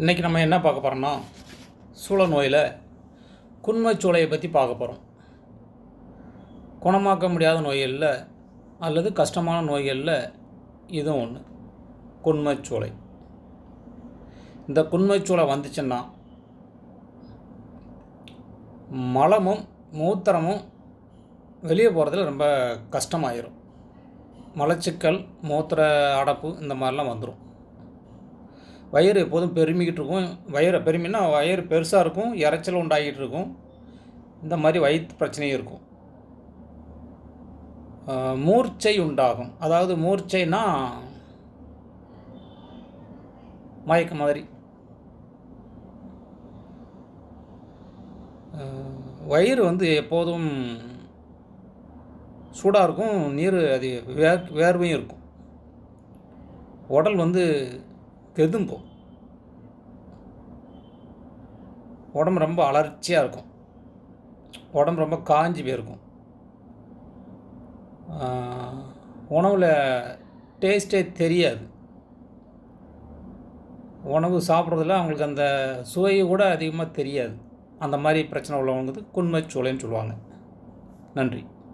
இன்றைக்கி நம்ம என்ன பார்க்க போகிறோம்னா சூழ நோயில் குண்மச்சூளையை பற்றி பார்க்க போகிறோம் குணமாக்க முடியாத நோய்களில் அல்லது கஷ்டமான நோய்களில் இதுவும் ஒன்று குண்மச்சூளை. இந்த குண்மச்சூளை வந்துச்சுன்னா மலமும் மூத்திரமும் வெளியே போகிறதுல ரொம்ப கஷ்டமாயிரும். மலச்சிக்கல் மூத்திர அடப்பு இந்த மாதிரிலாம் வந்துடும் வயிறு எப்போதும் பெருமிக்கிட்டு இருக்கும் வயிறு பெருமின்னா வயிறு பெருசாக இருக்கும் இறைச்சல் உண்டாகிட்டு இருக்கும் இந்த மாதிரி வயிற்று பிரச்சனையும் இருக்கும். மூர்ச்சை உண்டாகும். அதாவது மூர்ச்சைனா மயக்க மாதிரி. வயிறு வந்து எப்போதும் சூடாக இருக்கும் நீர் அது வேர் வேர்வையும் இருக்கும். உடல் வந்து தெதும்பும் உடம்பு ரொம்ப அலர்ச்சியாக இருக்கும். உடம்பு ரொம்ப காஞ்சி போயிருக்கும். உணவில் டேஸ்ட்டே தெரியாது. உணவு சாப்பிட்றதுல அவங்களுக்கு அந்த சுவையை கூட அதிகமாக தெரியாது. அந்த மாதிரி பிரச்சனை உள்ளவங்களுக்கு குன்மைச்சூளைன்னு சொல்லுவாங்க. நன்றி.